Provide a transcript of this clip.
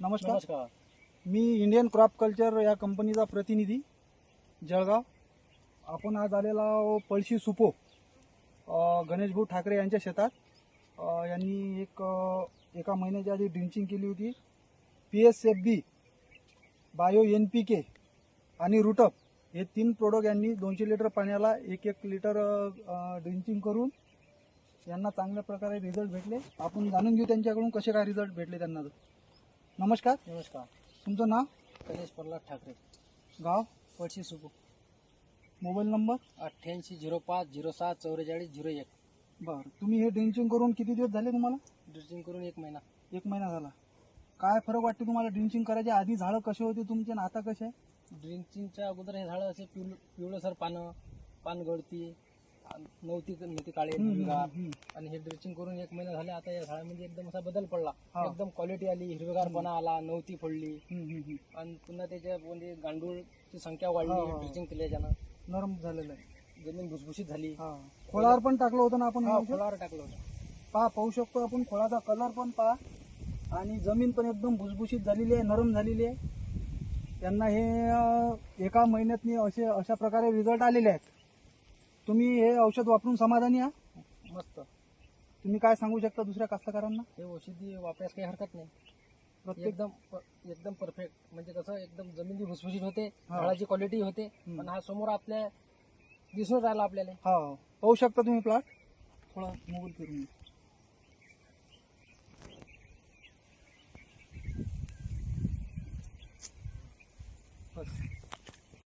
नमस्कार. नमस्कार. मी Indian crop culture या कंपनीचा प्रतिनिधी जळगाव. आपण आज आलेला आहो पळशी सुपो गणेशभाऊ ठाकरे यांच्या शेतात. यांनी एक एका महिन्याच्या आधी ड्रिंचिंग केली होती. P S F B bio N P K आणि रुटअप हे तीन प्रोडक्ट यांनी दोनशे लिटर पाण्याला एक एक लिटर ड्रिंचिंग करून यांना चांगल्या प्रकारे रिझल्ट भेटले. आपण जाणून घेऊ त्यांच्याकडून कसे काय रिझल्ट भेटले त्यांना. नमस्कार. नमस्कार. तुमचं नाव? गणेश प्रल्हाद ठाकरे. गाव? Palshi Supu mobile number? अठ्ठ्याऐंशी झिरो पाच झिरो सात चौवेचाळीस झिरो एक. बरं. तुम्ही हे ड्रिंचिंग करून किती दिवस झाले तुम्हाला? ड्रिचिंग करून एक महिना. एक महिना झाला. काय फरक वाटते तुम्हाला ड्रिंचिंग करायच्या? आधी झाडं कसे होते तुमचे आणि आता कसे आहे? ड्रिंचिंगच्या अगोदर हे झाडं असे पिवळ पिवळसर पानं पान गळती नव्हती नव्हती काळे हिरवेगार. आणि हे ड्रिचिंग करून एक महिना झाले आता या झाडामध्ये एकदम असा बदल पडला. हा. एकदम क्वालिटी आली हिरवेगारपणा आला नव्हती फोडली. आणि पुन्हा त्याच्या म्हणजे गांडूळची संख्या हा, वाढली हा. ड्रिचिंग केल्याच्यानं. नरम झालेलं आहे. जमीन भुसभुशीत झाली. हा. खोळावर पण टाकलं होतं ना आपण हा? फुलावर टाकलं होतं. पहा पाहू शकतो आपण खोळाचा कलर पण पहा. आणि जमीन पण एकदम भुसभुशीत झालेली आहे नरम झालेली आहे. त्यांना हे एका महिन्यातनी असे अशा प्रकारे रिझल्ट आलेले आहेत. तुम्ही हे औषध वापरून समाधानी आहात? मस्त. तुम्ही काय सांगू शकता दुसऱ्या कास्तकारांना? हे औषधी वापरायला काही हरकत नाही. प्रत्येक एकदम प- एकदम परफेक्ट म्हणजे कसं एकदम जमीन बी भुसभुशीत होते हा. झाडाची क्वालिटी होते हम्म. पण हा समोर आपल्या दिसून राहिला आपल्याला. हा. पाहू शकता तुम्ही प्लॉट थोडा मोबाईल फिरून.